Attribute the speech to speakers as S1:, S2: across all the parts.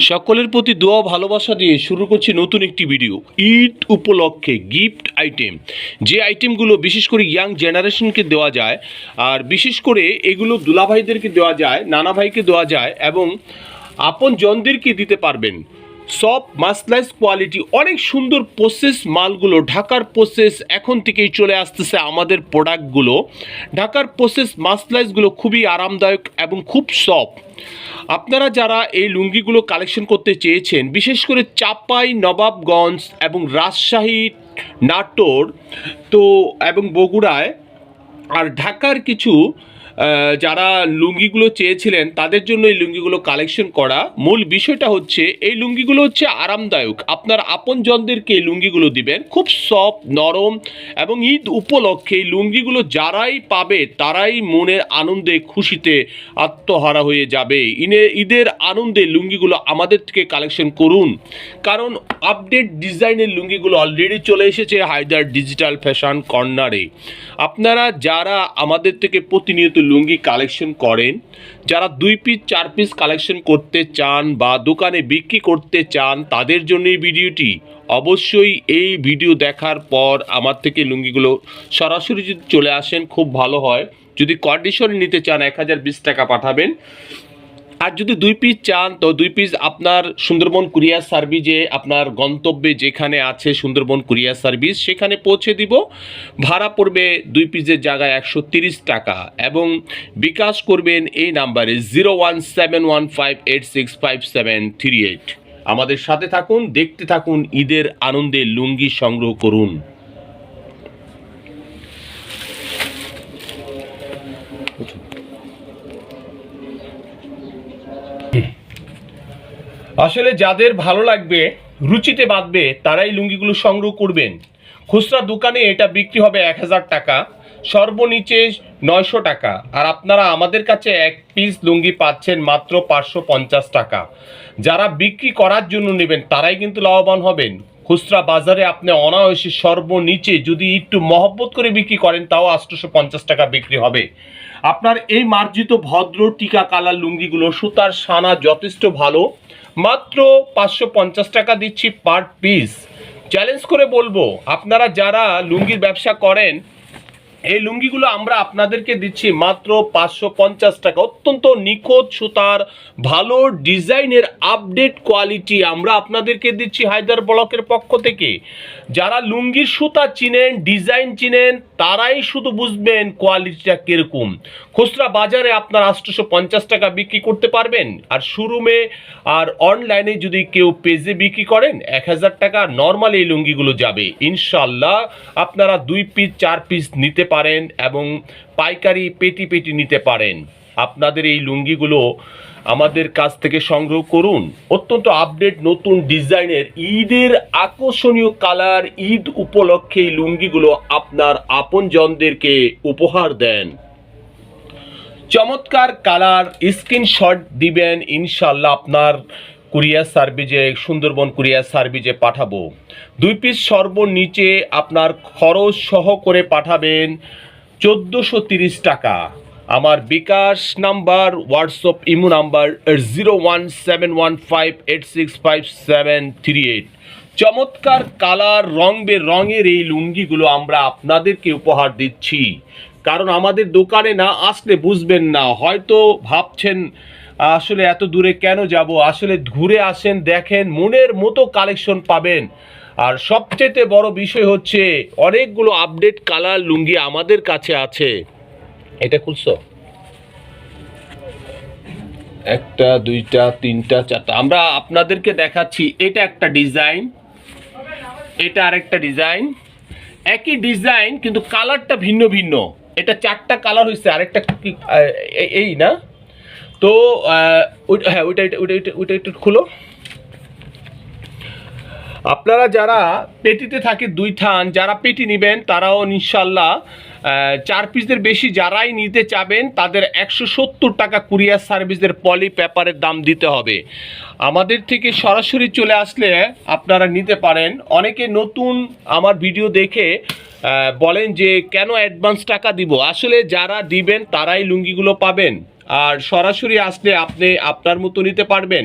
S1: সকলের প্রতি দোয়া ভালোবাসা দিয়ে শুরু করছি নতুন একটি ভিডিও ঈদ উপলক্ষে গিফট আইটেম যে আইটেমগুলো বিশেষ করে ইয়াং জেনারেশনকে দেওয়া যায়, আর বিশেষ করে এগুলো দুলাভাইদেরকে দেওয়া যায়, নানা ভাইকে দেওয়া যায়, এবং আপন জনদেরকে দিতে পারবেন। সব মাসলাইজ কোয়ালিটি, অনেক সুন্দর প্রসেস মালগুলো, ঢাকার প্রসেস এখন থেকেই চলে আসতেছে আমাদের প্রোডাক্টগুলো ঢাকার প্রসেস মাসলাইজগুলো খুবই আরামদায়ক এবং খুব সফট আপনারা যারা এই লুঙ্গিগুলো কালেকশন করতে চেয়েছেন, বিশেষ করে চাপাই, নবাবগঞ্জ এবং রাজশাহী, নাটোর, তো এবং বগুড়ায়, আর ঢাকার কিছু যারা লুঙ্গিগুলো চেয়েছিলেন, তাদের জন্য এই লুঙ্গিগুলো কালেকশন করা। মূল বিষয়টা হচ্ছে, এই লুঙ্গিগুলো হচ্ছে আরামদায়ক। আপনার আপনজনদেরকে এই লুঙ্গিগুলো দিবেন। খুব সফট নরম এবং ঈদ উপলক্ষে এই লুঙ্গিগুলো যারাই পাবে, তারাই মনের আনন্দে, খুশিতে আত্মহারা হয়ে যাবে। ইনে, ঈদের আনন্দে লুঙ্গিগুলো আমাদের থেকে কালেকশন করুন। কারণ আপডেট ডিজাইনের লুঙ্গিগুলো অলরেডি চলে এসেছে হায়দার ডিজিটাল ফ্যাশন কর্নারে আপনারা যারা আমাদের থেকে প্রতিনিয়ত লুঙ্গি কালেকশন করেন। যারা দুই পিস চার পিস কালেকশন করতে চান বা দোকানে বিক্রি করতে চান, তাদের জন্য এই ভিডিওটি। অবশ্যই এই ভিডিও দেখার পর আমার থেকে লুঙ্গিগুলো সরাসরি যদি চলে আসেন, খুব ভালো হয়। যদি কন্ডিশন নিতে চান, এক হাজার বিশ টাকা পাঠাবেন। আর যদি দুই পিস চান, তো দুই পিস আপনার সুন্দরবন কুরিয়ার সার্ভিসে, আপনার গন্তব্যে যেখানে আছে সুন্দরবন কুরিয়ার সার্ভিস, সেখানে পৌঁছে দিব। ভাড়া পড়বে দুই পিসের জায়গায় একশো তিরিশ টাকা এবং বিকাশ করবেন এই নাম্বারে zero one seven one five eight six five seven three eight. আমাদের সাথে থাকুন, দেখতে থাকুন, ঈদের আনন্দে লুঙ্গি সংগ্রহ করুন। আসলে যাদের ভালো লাগবে, রুচিতে বাঁধবে, তারাই লুঙ্গিগুলো সংগ্রহ করবেন। খুচরা দোকানে এটা বিক্রি হবে এক হাজার টাকা, সর্বনিচে নয়শো টাকা। আর আপনারা আমাদের কাছে এক পিস লুঙ্গি পাচ্ছেন মাত্র পাঁচশো পঞ্চাশ টাকা। যারা বিক্রি করার জন্য নেবেন, তারাই কিন্তু লাভবান হবেন। খুচরা বাজারে আপনি অনায়াসে সর্বনিচে যদি একটু মহব্বত করে বিক্রি করেন, তাও আটশোশো পঞ্চাশ টাকা বিক্রি হবে। আপনার এই মার্জিত ভদ্র টিকা কালার লুঙ্গিগুলো, সুতার সানা যথেষ্ট ভালো। মাত্র পাঁচশো পঞ্চাশ টাকা দিচ্ছি পার পিস চ্যালেঞ্জ করে বলব, আপনারা যারা লুঙ্গির ব্যবসা করেন, এই লুঙ্গিগুলো আমরা আপনাদেরকে দিচ্ছি মাত্র পাঁচশো পঞ্চাশ টাকা। অত্যন্ত নিখোঁজ সুতার, ভালো ডিজাইনের আপডেট কোয়ালিটি আমরা আপনাদেরকে দিচ্ছি হায়দার ব্লকের পক্ষ থেকে। যারা লুঙ্গির সুতা চিনেন ডিজাইন চিনেন তারাই শুধু বুঝবেন কোয়ালিটিটা কীরকম। খুচরা বাজারে আপনার আটশোশো পঞ্চাশ টাকা বিক্রি করতে পারবেন। আর শোরুমে আর অনলাইনে যদি কেউ পেজে বিক্রি করেন, এক হাজার টাকা নর্মাল এই লুঙ্গিগুলো যাবে। ইনশাল্লাহ আপনারা দুই পিস চার পিস নিতে পারেন এবং পাইকারি পেটি পেটি নিতে পারেন। আপনাদের এই লুঙ্গিগুলো আমাদের কাছ থেকে সংগ্রহ করুন। অত্যন্ত আপডেট নতুন ডিজাইনের ঈদের আকর্ষণীয় কালার ঈদ উপলক্ষে এই লুঙ্গিগুলো আপনার আপনজনদেরকে উপহার দেন। চমৎকার কালার, স্ক্রিনশট দিবেন ইনশাল্লাহ আপনার কুরিয়ার সার্ভিসে, সুন্দরবন কুরিয়ার সার্ভিসে পাঠাবো। দুই পিস সর্বনিচে আপনার খরচ সহ করে পাঠাবেন চোদ্দোশো টাকা। আমার bKash number WhatsApp imo number zero one seven one five eight six five seven three eight চমৎকার কালার, রং বেরঙের এই লুঙ্গিগুলো আমরা আপনাদেরকে উপহার দিচ্ছি। কারণ আমাদের দোকানে না আসলে বুঝবেন না, হয়তো ভাবছেন, আসলে এত দূরে কেন যাব? আসলে ঘুরে আসেন, দেখেন, মনের মতো কালেকশন পাবেন। আর সবচেয়ে বড় বিষয় হচ্ছে, অনেকগুলো আপডেট কালার লুঙ্গি আমাদের কাছে আছে। এটা খুলছো? একটা, দুইটা, তিনটা, চারটা। আমরা আপনাদেরকে দেখাচ্ছি, এটা একটা ডিজাইন, এটা আরেকটা ডিজাইন। একই ডিজাইন, কিন্তু কালারটা ভিন্ন ভিন্ন। এটা চারটা কালার হয়েছে আরেকটা এই- না? তো হ্যাঁ ওইটা ওইটা ওইটা একটু খুলো। আপনারা যারা পেটিতে থাকে দুই থান, যারা পেটি নেবেন, তারাও ইনশাল্লাহ চার পিসদের বেশি যারাই নিতে চাবেন, তাদের একশো সত্তর টাকা কুরিয়ার সার্ভিসের পলি পেপারের দাম দিতে হবে। আমাদের থেকে সরাসরি চলে আসলে আপনারা নিতে পারেন। অনেকে নতুন আমার ভিডিও দেখে বলেন যে, কেন অ্যাডভান্স টাকা দিব? আসলে যারা দিবেন, তারাই লুঙ্গিগুলো পাবেন। আর সরাসরি আসলে আপনি আপনার মতো নিতে পারবেন।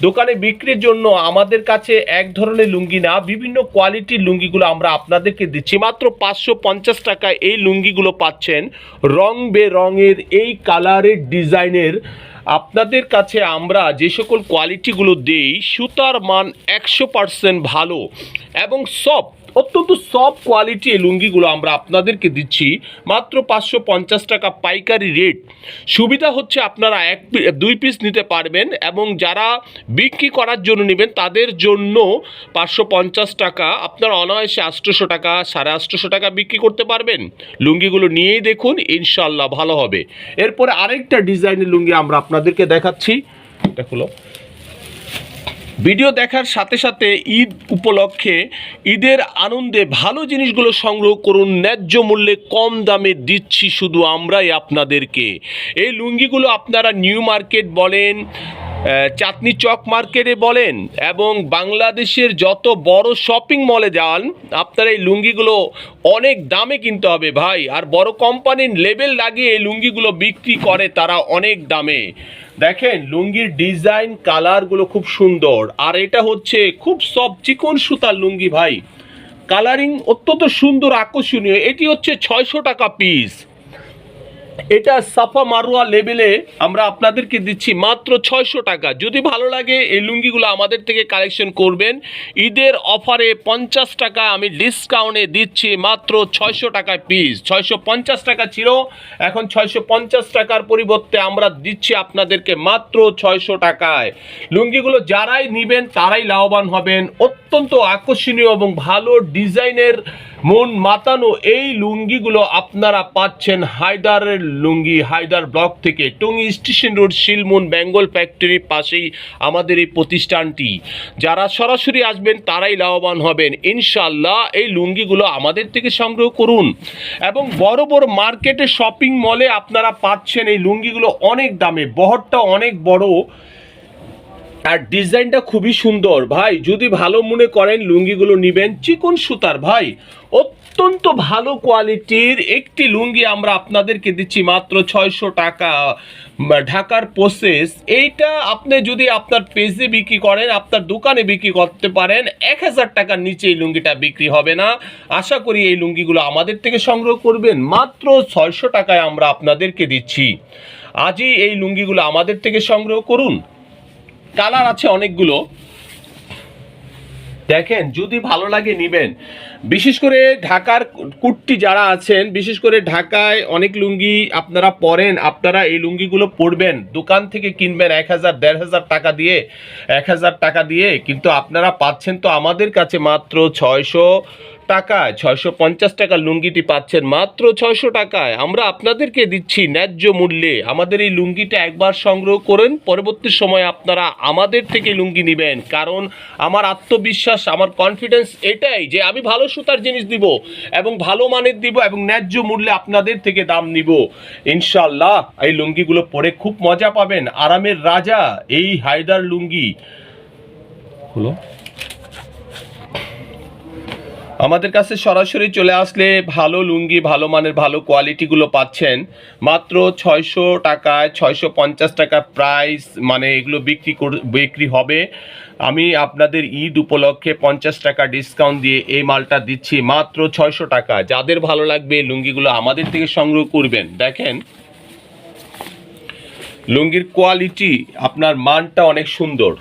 S1: দোকানে বিক্রির জন্য আমাদের কাছে এক ধরনের লুঙ্গি না, বিভিন্ন কোয়ালিটির লুঙ্গিগুলো আমরা আপনাদেরকে দিচ্ছি। মাত্র পাঁচশো পঞ্চাশ টাকায় এই লুঙ্গিগুলো পাচ্ছেন রং বেরঙের এই কালারের ডিজাইনের। আপনাদের কাছে আমরা যে সকল কোয়ালিটিগুলো দিই, সুতার মান একশো পার্সেন্ট ভালো এবং সব অত্যন্ত সব কোয়ালিটি এই লুঙ্গিগুলো আমরা আপনাদেরকে দিচ্ছি। মাত্র পাঁচশো পঞ্চাশ টাকা পাইকারি রেট সুবিধা হচ্ছে আপনারা এক দুই পিস নিতে পারবেন এবং যারা বিক্রি করার জন্য নেবেন তাদের জন্য পাঁচশো পঞ্চাশ টাকা। আপনারা অনায়াসে আটশোশো টাকা, সাড়ে আটশোশো টাকা বিক্রি করতে পারবেন। লুঙ্গিগুলো নিয়েই দেখুন ইনশাল্লাহ ভালো হবে। এরপরে আরেকটা ডিজাইনের লুঙ্গি আমরা আপনাদেরকে দেখাচ্ছি। এটা ভিডিও দেখার সাথে সাথে ঈদ উপলক্ষে ঈদের আনন্দে ভালো জিনিসগুলো সংগ্রহ করুন, ন্যায্য মূল্যে কম দামে দিচ্ছি শুধু আমরাই আপনাদেরকে। এই লুঙ্গিগুলো আপনারা নিউ মার্কেট বলেন চাঁদনি চক মার্কেটে বলেন, এবং বাংলাদেশের যত বড় শপিং মলে যান, আপনার এই লুঙ্গিগুলো অনেক দামে কিনতে হবে ভাই। আর বড় কোম্পানির লেবেল লাগিয়ে এই লুঙ্গিগুলো বিক্রি করে তারা অনেক দামে। দেখেন, লুঙ্গির ডিজাইন, কালারগুলো খুব সুন্দর। আর এটা হচ্ছে খুব সব চিকন সুতার লুঙ্গি ভাই। কালারিং অত্যন্ত সুন্দর, আকর্ষণীয়। এটি হচ্ছে ছয়শো টাকা পিস। এটা সাফা মারুয়া লেভেলে আমরা আপনাদেরকে দিচ্ছি মাত্র ছয়শো টাকা। যদি ভালো লাগে, এই লুঙ্গিগুলো আমাদের থেকে কালেকশন করবেন। ঈদের অফারে পঞ্চাশ টাকা আমি ডিসকাউন্টে দিচ্ছি মাত্র ছয়শো টাকা পিস ছয়শো পঞ্চাশ টাকা ছিল, এখন ছয়শো পঞ্চাশ টাকার পরিবর্তে আমরা দিচ্ছি আপনাদেরকে মাত্র ছয়শো টাকায়। লুঙ্গিগুলো যারাই নেবেন, তারাই লাভবান হবেন। অত্যন্ত আকর্ষণীয় এবং ভালো ডিজাইনের মন মাতানো এই লুঙ্গিগুলো আপনারা পাচ্ছেন হায়দারের লুঙ্গি, হায়দার ব্লক থেকে। Tongi station road Shilmun Bengal ফ্যাক্টরির পাশেই আমাদের এই প্রতিষ্ঠানটি। যারা সরাসরি আসবেন, তারাই লাভবান হবেন। ইনশাল্লাহ এই লুঙ্গিগুলো আমাদের থেকে সংগ্রহ করুন। এবং বড় বড় মার্কেটে, শপিং মলে আপনারা পাচ্ছেন এই লুঙ্গিগুলো অনেক দামে। বহরটা অনেক বড়। আর ডিজাইনটা খুবই সুন্দর। ভাই, যদি ভালো মনে করেন, লুঙ্গিগুলো নেবেন চিকন সুতার, ভাই। অত্যন্ত ভালো কোয়ালিটির একটি লুঙ্গি আমরা আপনাদেরকে দিচ্ছি মাত্র ছয়শো টাকা। ঢাকার প্রসেস এইটা আপনি যদি আপনার পেজে বিক্রি করেন, আপনার দোকানে বিক্রি করতে পারেন, এক হাজার টাকার নিচে এই লুঙ্গিটা বিক্রি হবে না। আশা করি এই লুঙ্গিগুলো আমাদের থেকে সংগ্রহ করবেন। মাত্র ছয়শো টাকায় আমরা আপনাদেরকে দিচ্ছি। আজই এই লুঙ্গিগুলো আমাদের থেকে সংগ্রহ করুন। কালার আছে অনেকগুলো। দেখেন, যদি ভালো লাগে নিবেন। বিশেষ করে ঢাকার কুর্তি যারা আছেন, বিশেষ করে ঢাকায় অনেক লুঙ্গি আপনারা পরেন, আপনারা এই লুঙ্গিগুলো পরবেন। দোকান থেকে কিনবেন এক হাজার, দেড় হাজার টাকা দিয়ে, এক হাজার টাকা দিয়ে। কিন্তু আপনারা পাচ্ছেন তো আমাদের কাছে মাত্র ছয়শো টাকায় ছয়শো পঞ্চাশ টাকার লুঙ্গিটি পাচ্ছেন মাত্র ছয়শো টাকায়। আমরা আপনাদেরকে দিচ্ছি ন্যায্য মূল্যে। আমাদের এই লুঙ্গিটা একবার সংগ্রহ করেন, পরবর্তী সময় আপনারা আমাদের থেকে লুঙ্গি নেবেন। কারণ আমার আত্মবিশ্বাস, আমার কনফিডেন্স এটাই যে আমি ভালো সুতার জিনিস দিব এবং ভালো মানের দিব এবং ন্যায্য মূল্যে আপনাদের থেকে দাম নিব। ইনশাল্লাহ এই লুঙ্গিগুলো পরে খুব মজা পাবেন। আরামের রাজা এই হায়দার লুঙ্গি। হলো আমাদের কাছে সরাসরি চলে আসলে ভালো লুঙ্গি, ভালো মানের, ভালো কোয়ালিটিগুলো পাচ্ছেন। মাত্র ছয়শো টাকায়, ছয়শো পঞ্চাশ টাকা প্রাইস মানে এগুলো বিক্রি কর- বিক্রি হবে। আমি আপনাদের ঈদ উপলক্ষে পঞ্চাশ টাকা ডিসকাউন্ট দিয়ে এই মালটা দিচ্ছি মাত্র ছয়শো টাকা। যাদের ভালো লাগবে লুঙ্গিগুলো আমাদের থেকে সংগ্রহ করবেন। দেখেন, লুঙ্গির কোয়ালিটি আপনার মানটা অনেক সুন্দর।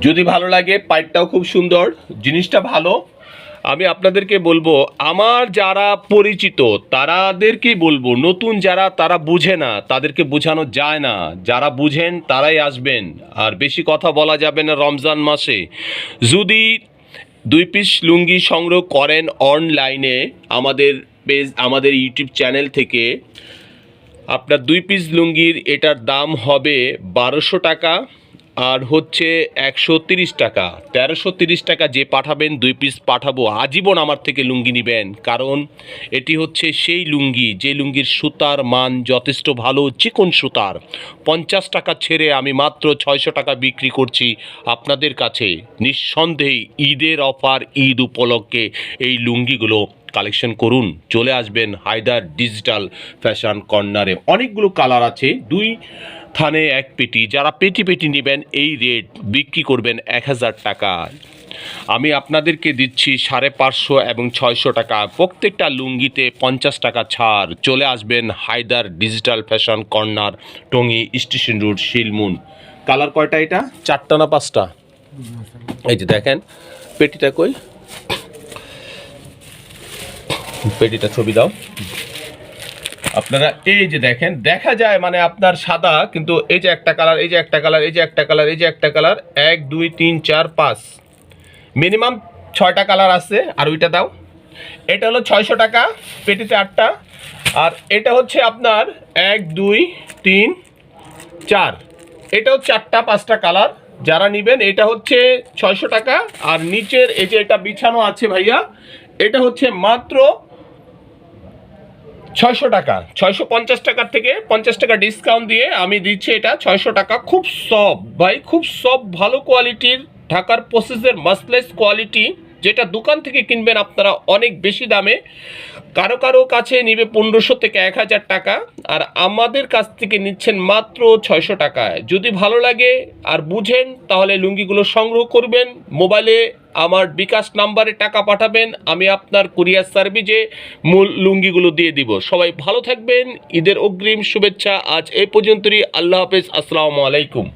S1: যদি ভালো লাগে পাইপটাও খুব সুন্দর, জিনিসটা ভালো। আমি আপনাদেরকে বলব, আমার যারা পরিচিত, তারাদেরকেই বলব, নতুন যারা তারা বুঝে না, তাদেরকে বোঝানো যায় না। যারা বুঝেন, তারাই আসবেন। আর বেশি কথা বলা যাবে না রমজান মাসে। যদি দুই পিস লুঙ্গি সংগ্রহ করেন অনলাইনে আমাদের পেজ, আমাদের ইউটিউব চ্যানেল থেকে, আপনার দুই পিস লুঙ্গির এটার দাম হবে বারোশো টাকা। আর হচ্ছে একশো তিরিশ টাকা। তেরোশো তিরিশ টাকা যে পাঠাবেন, দুই পিস পাঠাবো, আজীবন আমার থেকে লুঙ্গি নেবেন। কারণ এটি হচ্ছে সেই লুঙ্গি, যে লুঙ্গির সুতার মান যথেষ্ট ভালো, চিকন সুতার। পঞ্চাশ টাকা ছেড়ে আমি মাত্র ছয়শো টাকা বিক্রি করছি আপনাদের কাছে। নিঃসন্দেহে ঈদের অফার, ঈদ উপলক্ষে এই লুঙ্গিগুলো কালেকশন করুন। চলে আসবেন হায়দার ডিজিটাল ফ্যাশন কর্নারে। অনেকগুলো কালার আছে। দুই থানে এক পেটি, যারা পেটি পেটি নেবেন, এই রেট বিক্রি করবেন এক হাজার টাকা। আমি আপনাদেরকে দিচ্ছি সাড়ে পাঁচশো এবং ছয়শো টাকা। প্রত্যেকটা লুঙ্গিতে পঞ্চাশ টাকা ছাড়। চলে আসবেন Haidar digital fashion corner, Tongi station road, Shilmun. Colour কয়টা এটা? চারটা না পাঁচটা? এই যে দেখেন, পেটিটা কই? পেটিটা ছবি দাও। আপনারা এই যে দেখেন, দেখা যায় মানে আপনার সাদা, কিন্তু এই যে একটা কালার, এই যে একটা কালার, এই যে একটা কালার, এই যে একটা কালার, এক, দুই, তিন, চার, পাঁচ। মিনিমাম ছয়টা কালার আছে, আর ওইটা দাও। এটা হলো ছয়শো টাকা, পেটিতে আটটা। আর এটা হচ্ছে আপনার এক, দুই, তিন, চার। এটাও চারটা, পাঁচটা কালার। যারা নেবেন, এটা হচ্ছে ছয়শো টাকা। আর নিচের এই যে এটা বিছানো আছে ভাইয়া, এটা হচ্ছে মাত্র ছয়শো টাকা, ছয়শো পঞ্চাশ টাকার থেকে পঞ্চাশ টাকা ডিসকাউন্ট দিয়ে আমি দিচ্ছি এটা ছয়শো টাকা। খুব সব ভাই, খুব সব ভালো কোয়ালিটির ঢাকার প্রসেসের মাসলেস কোয়ালিটি যেটা দোকান থেকে কিনবেন আপনারা অনেক বেশি দামে। কারও কারও কাছে নিবে পনেরোশো থেকে এক হাজার টাকা, আর আমাদের কাছ থেকে নিচ্ছেন মাত্র ছয়শো টাকায়। যদি ভালো লাগে আর বুঝেন, তাহলে লুঙ্গিগুলো সংগ্রহ করবেন, মোবাইলে আমার বিকাশ নাম্বারে টাকা পাঠাবেন, আমি আপনার কুরিয়ার সার্ভিসে মূল লুঙ্গিগুলো দিয়ে দিব। সবাই ভালো থাকবেন, ঈদের অগ্রিম শুভেচ্ছা, আজ এই পর্যন্তই, আল্লাহ হাফেজ, আসসালামু আলাইকুম।